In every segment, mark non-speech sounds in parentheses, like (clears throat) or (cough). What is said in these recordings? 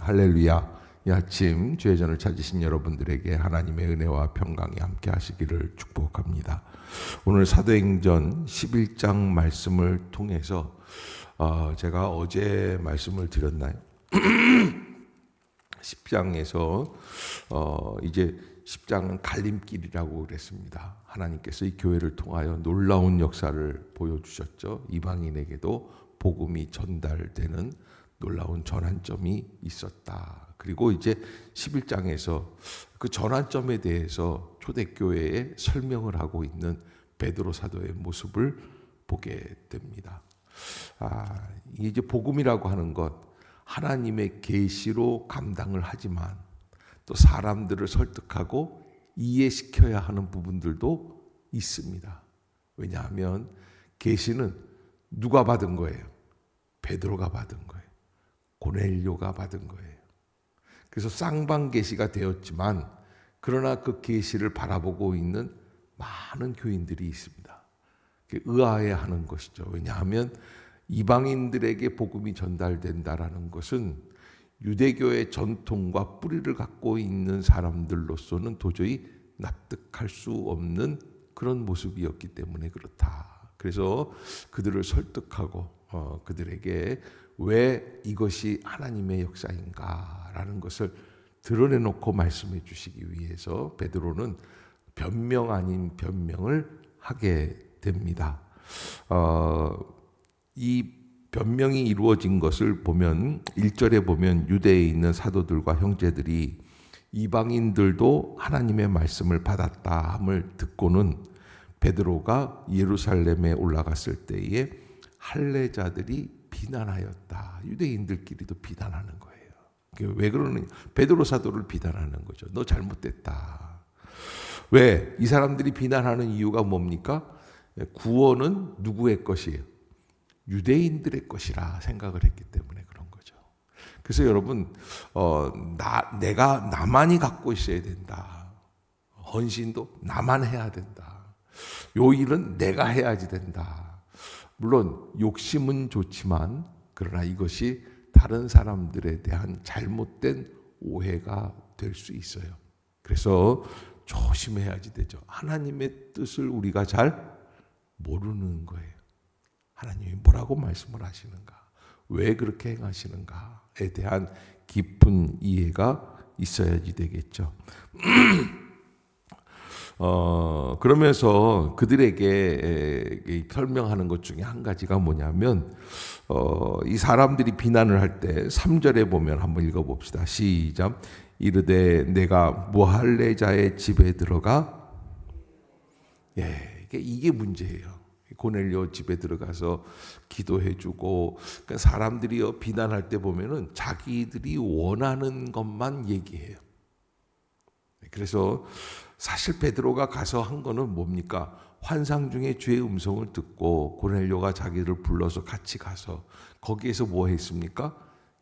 할렐루야. 이 아침 주의 전을 찾으신 여러분들에게 하나님의 은혜와 평강이 함께 하시기를 축복합니다. 오늘 사도행전 11장 말씀을 통해서 어, 제가 어제 말씀을 드렸나요? (clears throat) 10장에서 어, 이제 10장은 갈림길이라고 그랬습니다. 하나님께서 이 교회를 통하여 놀라운 역사를 보여주셨죠. 이방인에게도 복음이 전달되는 놀라운 전환점이 있었다. 그리고 이제 11장에서 그 전환점에 대해서 초대교회에 설명을 하고 있는 베드로 사도의 모습을 보게 됩니다. 아, 이제 복음이라고 하는 것 하나님의 계시로 감당을 하지만 또 사람들을 설득하고 이해시켜야 하는 부분들도 있습니다. 왜냐하면 계시는 누가 받은 거예요? 베드로가 받은 거예요. 고넬료가 받은 거예요. 그래서 쌍방 계시가 되었지만 그러나 그 계시를 바라보고 있는 많은 교인들이 있습니다. 의아해 하는 것이죠. 왜냐하면 이방인들에게 복음이 전달된다라는 것은 유대교의 전통과 뿌리를 갖고 있는 사람들로서는 도저히 납득할 수 없는 그런 모습이었기 때문에 그렇다. 그래서 그들을 설득하고 어, 그들에게 왜 이것이 하나님의 역사인가라는 것을 드러내놓고 말씀해 주시기 위해서 베드로는 변명 아닌 변명을 하게 됩니다. 어, 이 변명이 이루어진 것을 보면 1절에 보면 유대에 있는 사도들과 형제들이 이방인들도 하나님의 말씀을 받았다 함을 듣고는 베드로가 예루살렘에 올라갔을 때에 할례자들이 비난하였다. 유대인들끼리도 비난하는 거예요. 왜 그러느냐? 베드로 사도를 비난하는 거죠. 너 잘못됐다. 왜? 이 사람들이 비난하는 이유가 뭡니까? 구원은 누구의 것이에요? 유대인들의 것이라 생각을 했기 때문에 그런 거죠. 그래서 여러분, 어, 나, 내가 나만이 갖고 있어야 된다. 헌신도 나만 해야 된다. 요 일은 내가 해야지 된다. 물론 욕심은 좋지만 그러나 이것이 다른 사람들에 대한 잘못된 오해가 될 수 있어요. 그래서 조심해야지 되죠. 하나님의 뜻을 우리가 잘 모르는 거예요. 하나님이 뭐라고 말씀을 하시는가? 왜 그렇게 행하시는가에 대한 깊은 이해가 있어야지 되겠죠. (clears throat) 어, 그러면서 그들에게 설명하는 것 중에 한 가지가 뭐냐면, 어, 이 사람들이 비난을 할 때 3절에 보면 한번 읽어봅시다. 시작. 이르되 내가 무할레자의 집에 들어가, 예, 이게 문제예요. 고넬료 집에 들어가서 기도해주고 그러니까 사람들이 비난할 때 보면은 자기들이 원하는 것만 얘기해요. 그래서 사실 베드로가 가서 한 거는 뭡니까? 환상 중에 주의 음성을 듣고 고넬료가 자기를 불러서 같이 가서 거기에서 뭐 했습니까?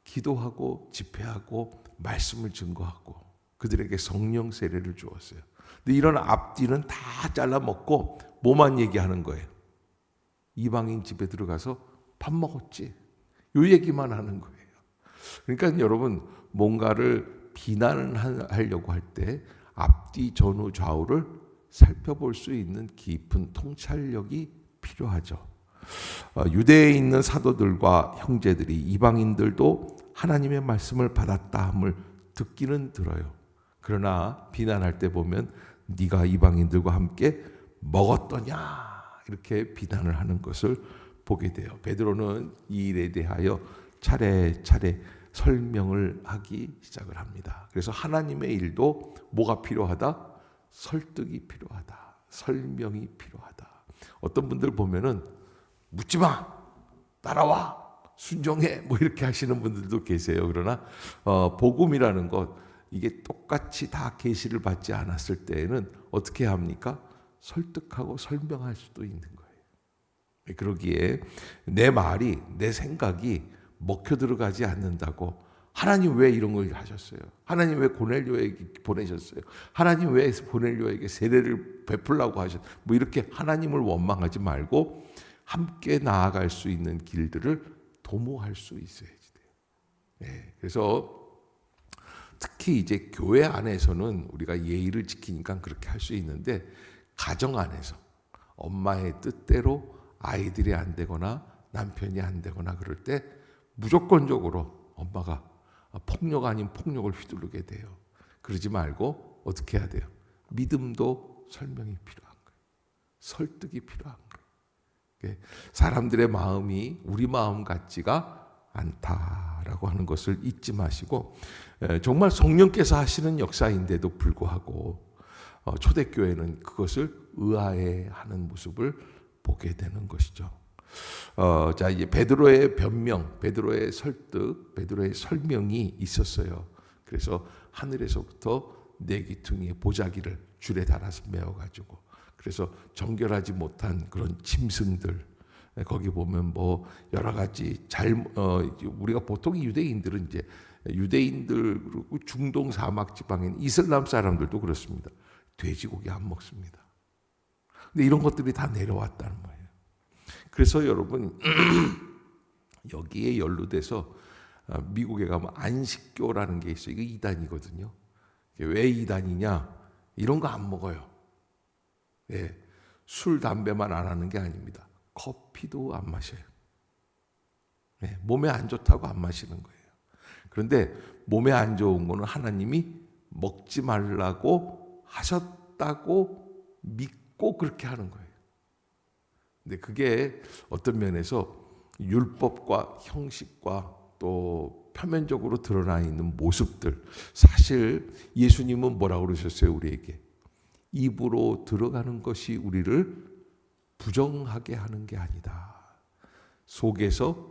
기도하고 집회하고 말씀을 증거하고 그들에게 성령 세례를 주었어요. 근데 이런 앞뒤는 다 잘라 먹고 뭐만 얘기하는 거예요. 이방인 집에 들어가서 밥 먹었지. 요 얘기만 하는 거예요. 그러니까 여러분 뭔가를 비난하려고 할 때 앞뒤 전후 좌우를 살펴볼 수 있는 깊은 통찰력이 필요하죠. 어, 유대에 있는 사도들과 형제들이 이방인들도 하나님의 말씀을 받았다 함을 듣기는 들어요. 그러나 비난할 때 보면 네가 이방인들과 함께 먹었더냐 이렇게 비난을 하는 것을 보게 돼요. 베드로는 이 일에 대하여 차례차례 설명을 하기 시작을 합니다. 그래서 하나님의 일도 뭐가 필요하다? 설득이 필요하다. 설명이 필요하다. 어떤 분들 보면은 묻지 마. 따라와. 순종해. 뭐 이렇게 하시는 분들도 계세요. 그러나 어, 복음이라는 것 이게 똑같이 다 계시를 받지 않았을 때에는 어떻게 합니까? 설득하고 설명할 수도 있는 거예요. 그러기에 내 말이 내 생각이 먹혀 들어가지 않는다고 하나님 왜 이런 걸 하셨어요? 하나님 왜 고넬료에게 보내셨어요? 하나님 왜 고넬료에게 세례를 베풀라고 하셨? 뭐 이렇게 하나님을 원망하지 말고 함께 나아갈 수 있는 길들을 도모할 수 있어야지 돼요. 네, 그래서 특히 이제 교회 안에서는 우리가 예의를 지키니까 그렇게 할 수 있는데 가정 안에서 엄마의 뜻대로 아이들이 안 되거나 남편이 안 되거나 그럴 때 무조건적으로 엄마가 폭력 아닌 폭력을 휘두르게 돼요. 그러지 말고 어떻게 해야 돼요? 믿음도 설명이 필요한 거예요. 설득이 필요한 거예요. 예, 사람들의 마음이 우리 마음 같지가 않다라고 하는 것을 잊지 마시고 에, 정말 성령께서 하시는 역사인데도 불구하고 어, 초대교회는 그것을 의아해하는 모습을 보게 되는 것이죠. 어, 자 이제 베드로의 변명, 베드로의 설득, 베드로의 설명이 있었어요. 그래서 하늘에서부터 네 기퉁이의 보자기를 줄에 달아서 메어가지고 그래서 정결하지 못한 그런 짐승들 거기 보면 뭐 여러 가지 잘 어, 우리가 보통 유대인들은 이제 유대인들 그리고 중동 사막 있는 이슬람 사람들도 그렇습니다. 돼지고기 안 먹습니다. 근데 이런 것들이 다 내려왔다는 거예요. 그래서 여러분 (clears throat) 여기에 연루돼서 어, 미국에 가면 안식교라는 게 있어요. 이게 이단이거든요. 왜 이단이냐? 이런 거 안 먹어요. 예, 술, 담배만 안 하는 게 아닙니다. 커피도 안 마셔요. 예, 몸에 안 좋다고 안 마시는 거예요. 그런데 몸에 안 좋은 거는 하나님이 먹지 말라고 하셨다고 믿고 그렇게 하는 거예요. 근데 그게 어떤 면에서 율법과 형식과 또 표면적으로 드러나 있는 모습들. 사실 예수님은 뭐라고 그러셨어요 우리에게? 입으로 들어가는 것이 우리를 부정하게 하는 게 아니다. 속에서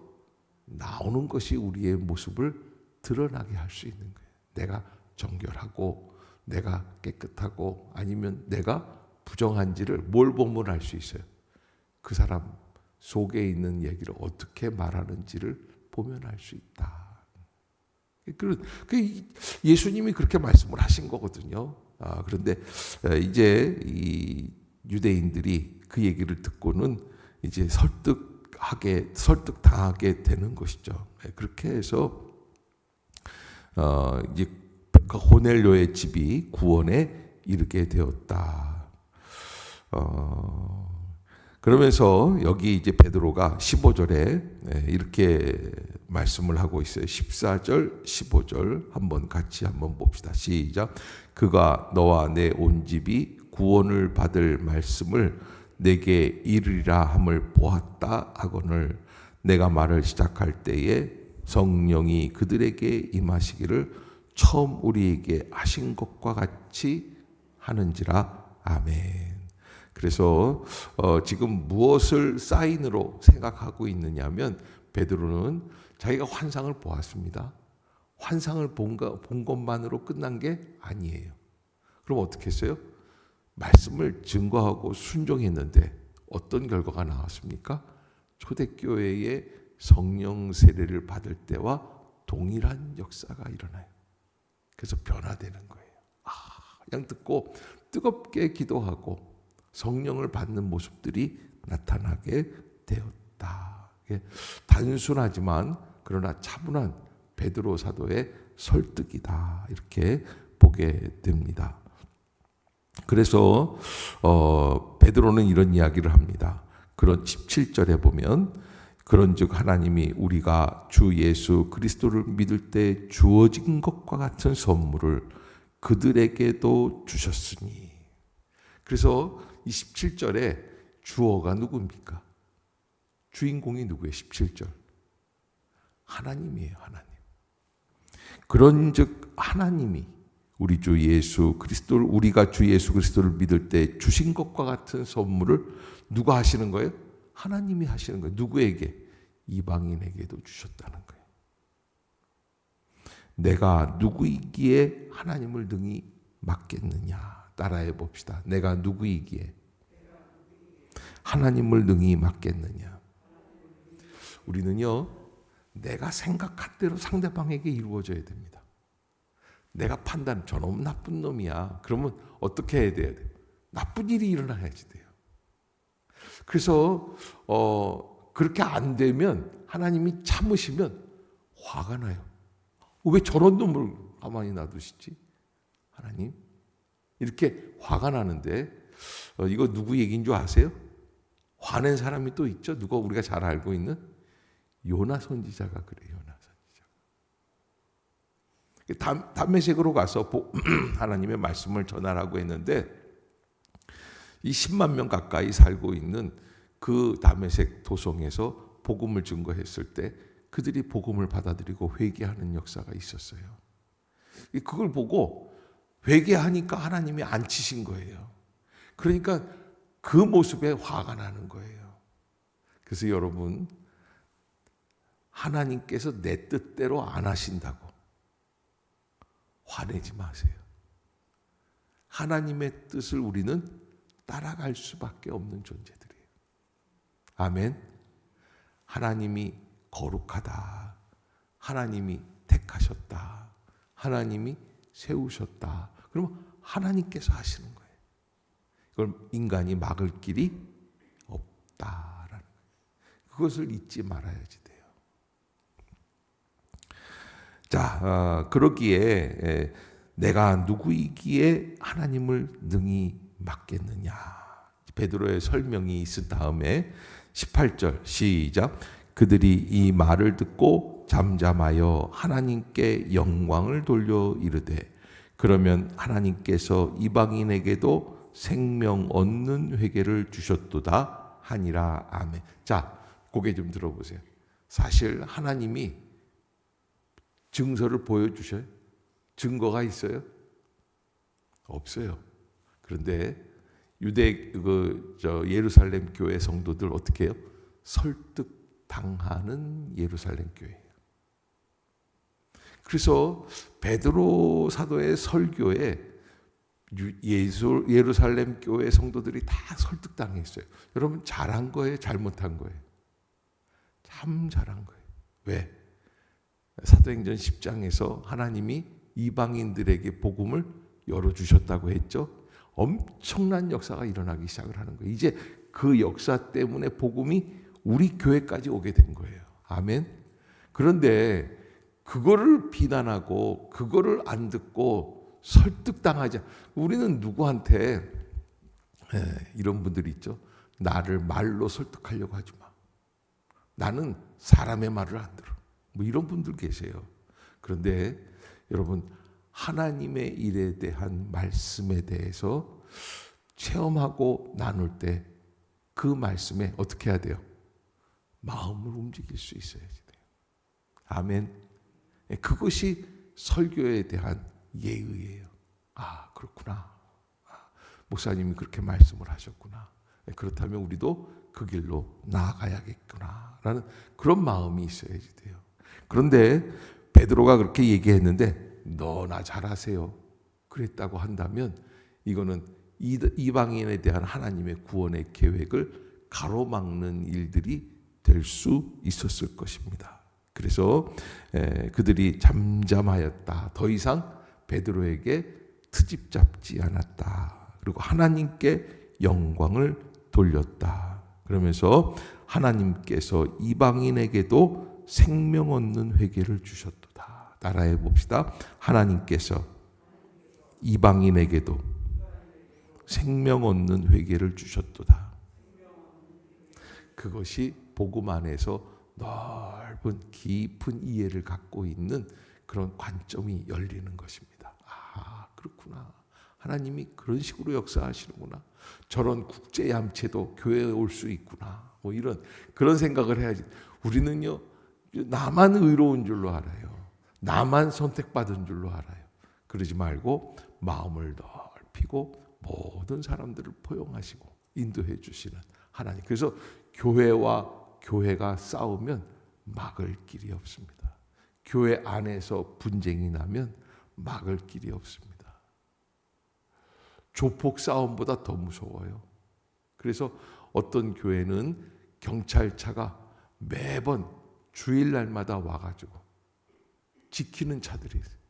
나오는 것이 우리의 모습을 드러나게 할 수 있는 거예요. 내가 정결하고 내가 깨끗하고 아니면 내가 부정한지를 뭘 보면 알 수 있어요 그 사람 속에 있는 얘기를 어떻게 말하는지를 보면 알 수 있다. 그 예수님이 그렇게 말씀을 하신 거거든요. 아, 그런데 이제 이 유대인들이 그 얘기를 듣고는 이제 설득하게 설득 당하게 되는 것이죠. 네, 그렇게 해서 어, 이제 그 호넬료의 집이 구원에 이르게 되었다. 어, 그러면서 여기 이제 베드로가 15절에 이렇게 말씀을 하고 있어요. 14절, 15절 한번 같이 한번 봅시다. 시작. 그가 너와 내 온 집이 구원을 받을 말씀을 내게 이르리라 함을 보았다 하거늘 내가 말을 시작할 때에 성령이 그들에게 임하시기를 처음 우리에게 하신 것과 같이 하는지라 아멘. 그래서 어, 지금 무엇을 사인으로 생각하고 있느냐면 베드로는 자기가 환상을 보았습니다. 환상을 본, 거, 본 것만으로 끝난 게 아니에요. 그럼 어떻게 했어요? 말씀을 증거하고 순종했는데 어떤 결과가 나왔습니까? 초대교회의 성령 세례를 받을 때와 동일한 역사가 일어나요. 그래서 변화되는 거예요. 아, 그냥 듣고 뜨겁게 기도하고 성령을 받는 모습들이 나타나게 되었다. 단순하지만 그러나 차분한 베드로 사도의 설득이다. 이렇게 보게 됩니다. 그래서 어, 베드로는 이런 이야기를 합니다. 그런 17절에 보면 그런즉 하나님이 우리가 주 예수 그리스도를 믿을 때 주어진 것과 같은 선물을 그들에게도 주셨으니 그래서 27절에 주어가 누굽니까? 주인공이 누구예요? 17절. 하나님이에요, 하나님. 그런즉 하나님이 우리 주 예수 그리스도를 우리가 주 예수 그리스도를 믿을 때 주신 것과 같은 선물을 누가 하시는 거예요? 하나님이 하시는 거예요. 누구에게? 이방인에게도 주셨다는 거예요. 내가 누구이기에 하나님을 등이 맡겠느냐? 따라해 봅시다. 내가 누구이기에 하나님을 능히 맡겠느냐? 우리는요, 내가 생각한 대로 상대방에게 이루어져야 됩니다. 내가 판단, 저놈 나쁜 놈이야. 그러면 어떻게 해야 돼요? 나쁜 일이 일어나야지 돼요. 그래서, 어, 그렇게 안 되면 하나님이 참으시면 화가 나요. 왜 저런 놈을 가만히 놔두시지? 하나님 이렇게 화가 나는데 어, 이거 누구 얘기인 줄 아세요? 화낸 사람이 또 있죠. 누가 우리가 잘 알고 있는 요나 선지자가 그래요. 요나 선지자. 담, 담메색으로 가서 보- (clears throat) 하나님의 말씀을 전하라고 했는데 이 10만 명 가까이 살고 있는 그 담메색 도성에서 복음을 증거했을 때 그들이 복음을 받아들이고 회개하는 역사가 있었어요. 그걸 보고 회개하니까 하나님이 안 치신 거예요. 그러니까 그 모습에 화가 나는 거예요. 그래서 여러분 하나님께서 내 뜻대로 안 하신다고 화내지 마세요. 하나님의 뜻을 우리는 따라갈 수밖에 없는 존재들이에요. 아멘. 하나님이 거룩하다. 하나님이 택하셨다. 하나님이 세우셨다. 그러면 하나님께서 하시는 거예요. 그걸 인간이 막을 길이 없다라는. 그것을 잊지 말아야지 돼요. 자, 어, 그러기에 에, 내가 누구이기에 하나님을 능히 맡겠느냐. 베드로의 설명이 있은 다음에 18절 시작. 그들이 이 말을 듣고 잠잠하여 하나님께 영광을 돌려 이르되 그러면 하나님께서 이방인에게도 생명 얻는 회개를 주셨도다 하니라 아멘. 자, 고개 좀 들어보세요. 사실 하나님이 증서를 보여주셔요. 증거가 있어요? 없어요. 그런데 유대 그 저 예루살렘 교회 성도들 어떻게 해요? 설득 당하는 예루살렘 교회예요. 그래서 베드로 사도의 설교에 예수, 예루살렘 교회 성도들이 다 설득당했어요. 여러분 잘한 거예요, 잘못한 거예요? 참 잘한 거예요. 왜? 사도행전 10장에서 하나님이 이방인들에게 복음을 열어 주셨다고 했죠. 엄청난 역사가 일어나기 시작을 하는 거예요. 이제 그 역사 때문에 복음이 우리 교회까지 오게 된 거예요. 아멘. 그런데 그거를 비난하고 그거를 안 듣고 설득당하지 우리는 누구한테 에, 이런 분들이 있죠. 나를 말로 설득하려고 하지 마. 나는 사람의 말을 안 들어. 뭐 이런 분들 계세요. 그런데 여러분 하나님의 일에 대한 말씀에 대해서 체험하고 나눌 때 그 말씀에 어떻게 해야 돼요? 마음을 움직일 수 있어야지 돼요. 아멘. 예, 그것이 설교에 대한 예의예요. 아, 그렇구나. 아, 목사님이 그렇게 말씀을 하셨구나. 예, 그렇다면 우리도 그 길로 나아가야겠구나. 라는 그런 마음이 있어야지 돼요. 그런데 베드로가 그렇게 얘기했는데 너나 잘하세요. 그랬다고 한다면 이거는 이방인에 대한 하나님의 구원의 계획을 가로막는 일들이 될 수 있었을 것입니다. 그래서 그들이 잠잠하였다. 더 이상 베드로에게 트집 잡지 않았다. 그리고 하나님께 영광을 돌렸다. 그러면서 하나님께서 이방인에게도 생명 얻는 회개를 주셨도다. 따라해 봅시다. 하나님께서 이방인에게도 생명 얻는 회개를 주셨도다. 그것이 복음 안에서 넓은 깊은 이해를 갖고 있는 그런 관점이 열리는 것입니다. 아, 그렇구나. 하나님이 그런 식으로 역사하시는구나. 저런 국제 얌체도 교회에 올 수 있구나. 뭐 이런 그런 생각을 해야지. 우리는요. 나만 의로운 줄로 알아요. 나만 선택받은 줄로 알아요. 그러지 말고 마음을 넓히고 모든 사람들을 포용하시고 인도해 주시는 하나님. 그래서 교회와 교회가 싸우면 막을 길이 없습니다. 교회 안에서 분쟁이 나면 막을 길이 없습니다. 조폭 싸움보다 더 무서워요. 그래서 어떤 교회는 경찰차가 매번 주일날마다 와가지고 지키는 차들이 있어요.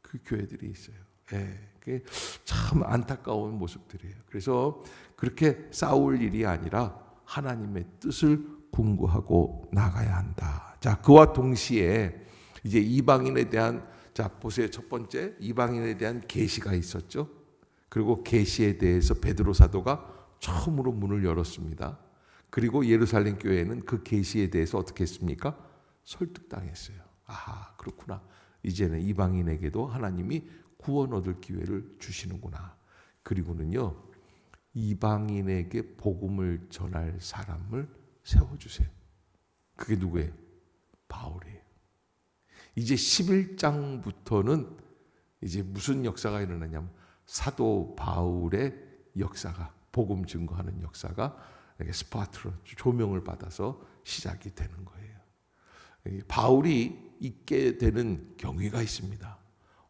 그 교회들이 있어요. 예, 그게 참 안타까운 모습들이에요. 그래서 그렇게 싸울 일이 아니라 하나님의 뜻을 궁구하고 나가야 한다. 자, 그와 동시에 이제 이방인에 대한 자, 보세요. 첫 번째 이방인에 대한 계시가 있었죠. 그리고 계시에 대해서 베드로 사도가 처음으로 문을 열었습니다. 그리고 예루살렘 교회는 그 계시에 대해서 어떻게 했습니까? 설득당했어요. 아, 그렇구나. 이제는 이방인에게도 하나님이 구원 얻을 기회를 주시는구나. 그리고는요. 이방인에게 복음을 전할 사람을 세워 주세요. 그게 누구예요? 바울이에요. 이제 11장부터는 이제 무슨 역사가 일어나냐면 사도 바울의 역사가 복음 증거하는 역사가 스파트로 조명을 받아서 시작이 되는 거예요. 이 바울이 있게 되는 경위가 있습니다.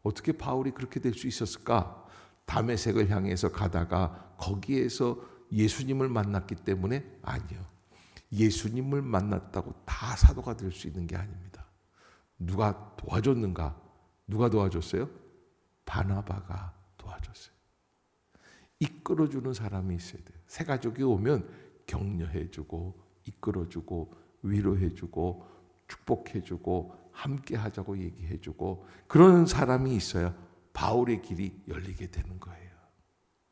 어떻게 바울이 그렇게 될 수 있었을까? 담에색을 향해서 가다가 거기에서 예수님을 만났기 때문에 아니요. 예수님을 만났다고 다 사도가 될 수 있는 게 아닙니다. 누가 도와줬는가? 누가 도와줬어요? 바나바가 도와줬어요. 이끌어주는 사람이 있어야 돼요. 새 가족이 오면 격려해주고 이끌어주고 위로해주고 축복해주고 함께 하자고 얘기해주고 그런 사람이 있어야 바울의 길이 열리게 되는 거예요.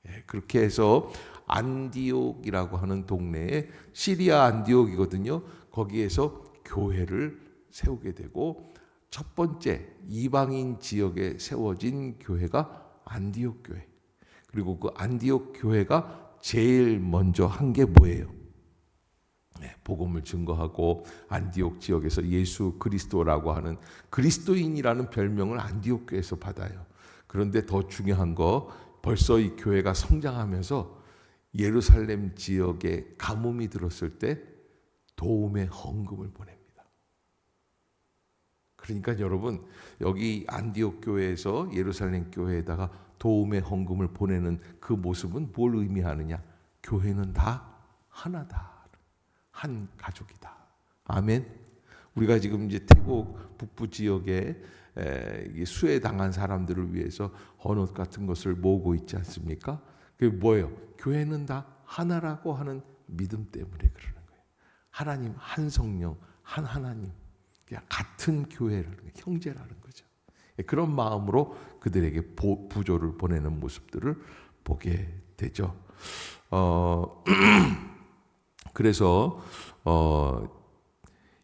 예, 그렇게 해서 안디옥이라고 하는 동네에 시리아 안디옥이거든요. 거기에서 교회를 세우게 되고 첫 번째 이방인 지역에 세워진 교회가 안디옥 교회. 그리고 그 안디옥 교회가 제일 먼저 한 게 뭐예요? 네, 복음을 증거하고 안디옥 지역에서 예수 그리스도라고 하는 그리스도인이라는 별명을 안디옥 교회에서 받아요. 그런데 더 중요한 거 벌써 이 교회가 성장하면서 예루살렘 지역에 가뭄이 들었을 때 도움의 헌금을 보냅니다. 그러니까 여러분 여기 안디옥 교회에서 예루살렘 교회에다가 도움의 헌금을 보내는 그 모습은 뭘 의미하느냐? 교회는 다 하나다. 한 가족이다. 아멘. 우리가 지금 이제 태국 북부 지역에 에, 수해 당한 사람들을 위해서 헌옷 같은 것을 모으고 있지 않습니까? 그게 뭐예요? 교회는 다 하나라고 하는 믿음 때문에 그러는 거예요. 하나님 한 성령 한 하나님 그냥 같은 교회라는 거예요. 형제라는 거죠. 예, 그런 마음으로 그들에게 보, 부조를 보내는 모습들을 보게 되죠. 어, (clears throat) 그래서 어,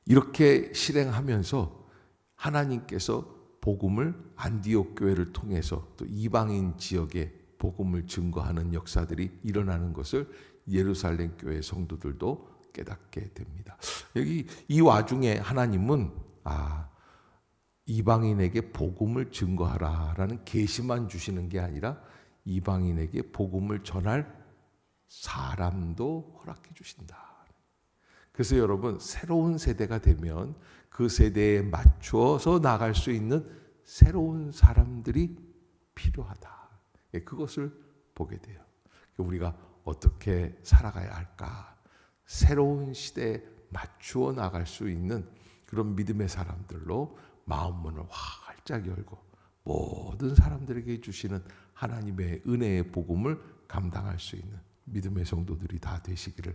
이렇게 실행하면서 하나님께서 복음을 안디옥 교회를 통해서 또 이방인 지역에 복음을 증거하는 역사들이 일어나는 것을 예루살렘 교회 성도들도 깨닫게 됩니다. 여기 이 와중에 하나님은 아 이방인에게 복음을 증거하라라는 계시만 주시는 게 아니라 이방인에게 복음을 전할 사람도 허락해 주신다. 그래서 여러분 새로운 세대가 되면 그 세대에 맞추어서 나갈 수 있는 새로운 사람들이 필요하다. 예, 그것을 보게 돼요. 우리가 어떻게 살아가야 할까? 새로운 시대에 맞추어 나갈 수 있는 그런 믿음의 사람들로 마음 문을 활짝 열고 모든 사람들에게 주시는 하나님의 은혜의 복음을 감당할 수 있는 믿음의 성도들이 다 되시기를